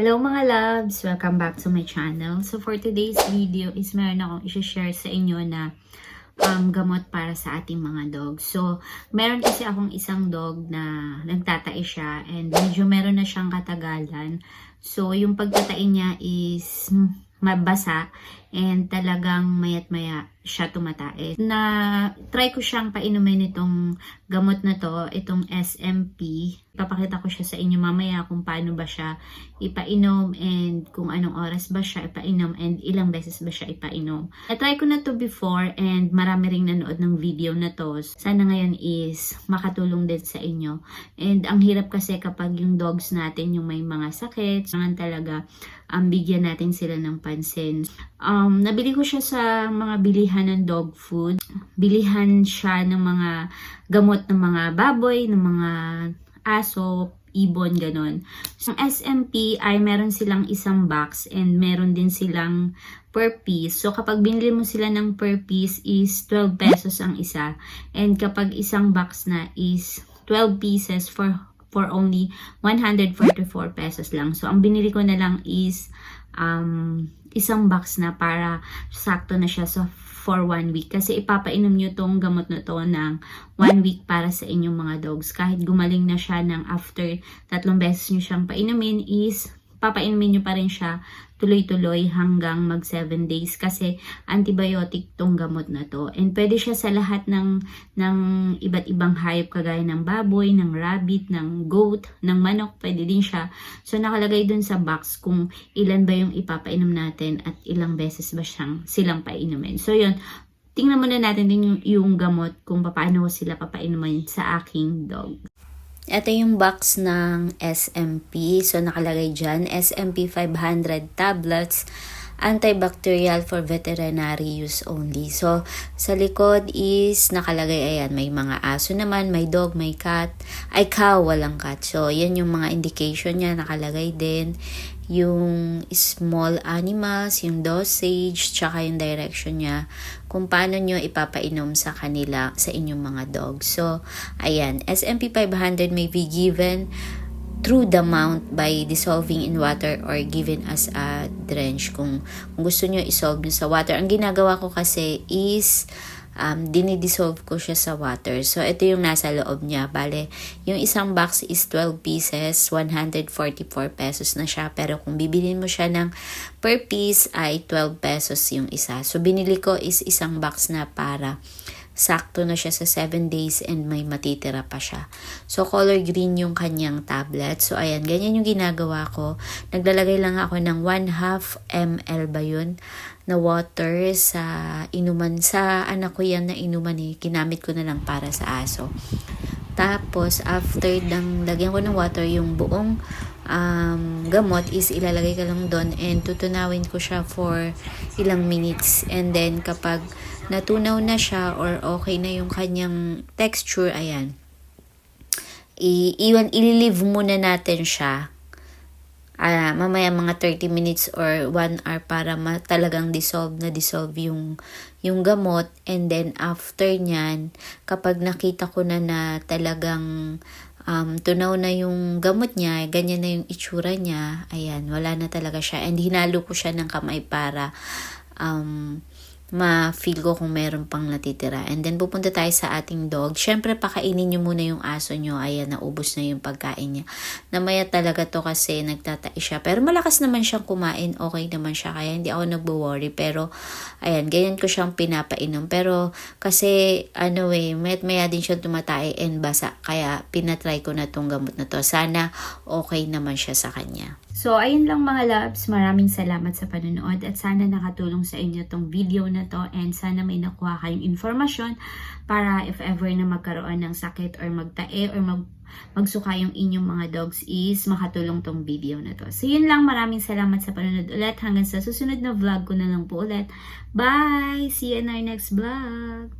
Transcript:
Hello mga loves! Welcome back to my channel. So for today's video is meron akong i-share sa inyo na um, gamot para sa ating mga dogs. So meron kasi akong isang dog na nagtatai siya and medyo meron na siyang katagalan. So yung pagtatai niya is mabasa and talagang mayat maya siya tumatae. Na try ko siyang painumin itong gamot na to, itong SMP. Papakita ko siya sa inyo mamaya kung paano ba siya ipainom and kung anong oras ba siya ipainom and ilang beses ba siya ipainom. Na-try ko na to before and marami ring nanood ng video na to. Sana ngayon is makatulong din sa inyo. And ang hirap kasi kapag yung dogs natin yung may mga sakit, kailangan talaga um, bigyan natin sila ng pansin. Um, nabili ko siya sa mga bilihan ng dog food. Bilihan siya ng mga gamot ng mga baboy, ng mga aso, ibon, ganon. So, SMP ay meron silang isang box and meron din silang per piece. So, kapag binili mo sila ng per piece is 12 pesos ang isa. And kapag isang box na is 12 pieces for for only 144 pesos lang. So, ang binili ko na lang is um, isang box na para sakto na siya sa for one week. Kasi ipapainom nyo tong gamot na to ng one week para sa inyong mga dogs. Kahit gumaling na siya ng after tatlong beses nyo siyang painumin is papainumin nyo pa rin siya tuloy-tuloy hanggang mag 7 days kasi antibiotic tong gamot na to. And pwede siya sa lahat ng, ng iba't ibang hayop kagaya ng baboy, ng rabbit, ng goat, ng manok, pwede din siya. So nakalagay dun sa box kung ilan ba yung ipapainom natin at ilang beses ba siyang silang painumin. So yun, tingnan muna natin din yung, yung gamot kung paano sila papainumin sa aking dog. Ito yung box ng SMP. So, nakalagay dyan, SMP 500 tablets, antibacterial for veterinary use only. So, sa likod is nakalagay, ayan, may mga aso naman, may dog, may cat. Ay, cow, walang cat. So, yan yung mga indication niya, nakalagay din yung small animals, yung dosage, tsaka yung direction niya kung paano nyo ipapainom sa kanila, sa inyong mga dogs. So, ayan, SMP 500 may be given through the mount by dissolving in water or given as a drench. Kung, kung gusto nyo isolve nyo sa water. Ang ginagawa ko kasi is um, dinidissolve ko siya sa water. So, ito yung nasa loob niya. Bale, yung isang box is 12 pieces, 144 pesos na siya. Pero kung bibilin mo siya ng per piece ay 12 pesos yung isa. So, binili ko is isang box na para sakto na siya sa 7 days and may matitira pa siya. So, color green yung kanyang tablet. So, ayan, ganyan yung ginagawa ko. Naglalagay lang ako ng 1 half ml ba yun na water sa inuman. Sa anak ko yan na inuman eh. Kinamit ko na lang para sa aso. Tapos, after ng lagyan ko ng water, yung buong um, gamot is ilalagay ka lang doon and tutunawin ko siya for ilang minutes. And then, kapag natunaw na siya or okay na yung kanyang texture, ayan. I iwan ililive muna natin siya. Uh, mamaya mga 30 minutes or 1 hour para ma- talagang dissolve na dissolve yung yung gamot and then after nyan kapag nakita ko na na talagang um, tunaw na yung gamot niya, ganyan na yung itsura niya, ayan, wala na talaga siya. And hinalo ko siya ng kamay para um, ma-feel ko kung meron pang natitira. And then, pupunta tayo sa ating dog. Siyempre, pakainin nyo muna yung aso nyo. Ayan, naubos na yung pagkain niya. Namaya talaga to kasi nagtatai siya. Pero malakas naman siyang kumain. Okay naman siya. Kaya hindi ako nagbo-worry. Pero, ayan, ganyan ko siyang pinapainom. Pero, kasi, ano eh, mayat maya din siyang tumatay and basa. Kaya, pinatry ko na tong gamot na to. Sana, okay naman siya sa kanya. So, ayun lang mga loves. Maraming salamat sa panonood at sana nakatulong sa inyo tong video na to and sana may nakuha kayong informasyon para if ever na magkaroon ng sakit or magtae or mag magsuka yung inyong mga dogs is makatulong tong video na to. So, yun lang. Maraming salamat sa panonood ulit. Hanggang sa susunod na vlog ko na lang po ulit. Bye! See you in our next vlog!